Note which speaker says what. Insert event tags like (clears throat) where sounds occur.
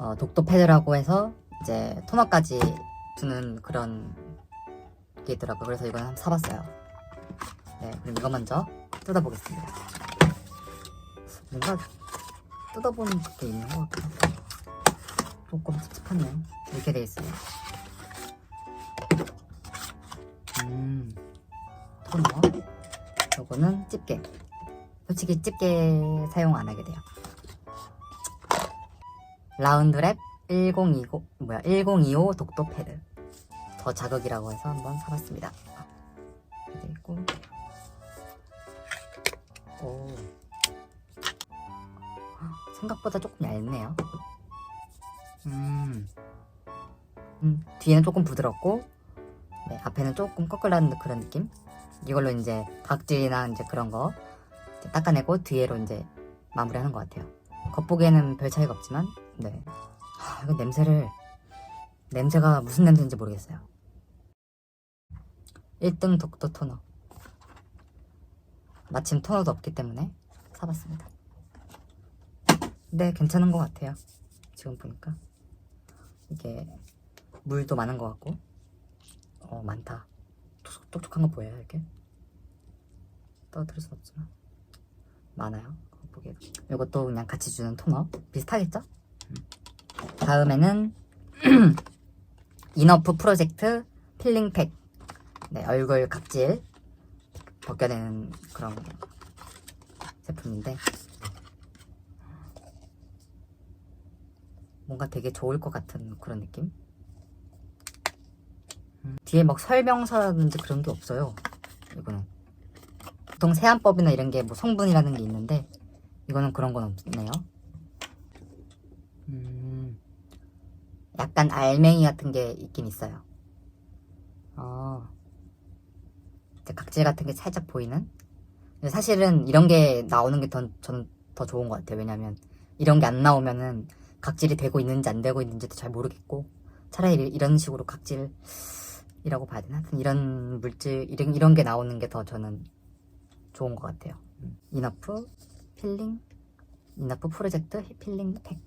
Speaker 1: 어, 독도 패드라고 해서 이제 토너까지 두는 그런 게 있더라고요. 그래서 이건 한번 사봤어요. 네, 그럼 이거 먼저 뜯어보겠습니다. 뭔가 뜯어보는 게 있는 것 같아요. 조금 찝찝하네요. 이렇게 돼 있어요. 음, 토너. 요거는 집게. 솔직히 집게 사용 안 하게 돼요. 라운드랩 1020 뭐야 1025 독도 패드 더 자극이라고 해서 한번 사봤습니다. 이렇게 돼 있고 오 생각보다 조금 얇네요. 음, 음 뒤에는 조금 부드럽고 네, 앞에는 조금 꺼끌하는 그런 느낌. 이걸로 이제 각질이나 이제 그런 거 이제 닦아내고 뒤에로 이제 마무리하는 것 같아요. 겉보기에는 별 차이가 없지만, 네. 하, 이거 냄새를, 냄새가 무슨 냄새인지 모르겠어요. 1등 독도 토너. 마침 토너도 없기 때문에 사봤습니다. 네, 괜찮은 것 같아요. 지금 보니까. 이게, 물도 많은 것 같고, 어, 많다. 톡- 똑똑한 거 보여요, 이렇게? 떠들을 순 없지만. 많아요. 보기에도. 이것도 그냥 같이 주는 토너. 비슷하겠죠? 음. 다음에는 (clears throat) 이너프 프로젝트 필링팩. 네, 얼굴 각질 벗겨내는 그런 제품인데 뭔가 되게 좋을 것 같은 그런 느낌? 음, 뒤에 막 설명서라든지 그런 게 없어요. 이거는. 보통 세안법이나 이런 게 뭐 성분이라는 게 있는데 이거는 그런 건 없네요. 음, 약간 알맹이 같은 게 있긴 있어요. 어, 이제 각질 같은 게 살짝 보이는. 근데 사실은 이런 게 나오는 게 더 저는 더 좋은 것 같아요. 왜냐면 이런 게 안 나오면은 각질이 되고 있는지 안 되고 있는지도 잘 모르겠고 차라리 이런 식으로 각질이라고 봐야 되나? 하여튼 이런 물질 이런 이런 게 나오는 게 더 저는 좋은 것 같아요. 음. 이너프 필링 이너프 프로젝트 필링 팩.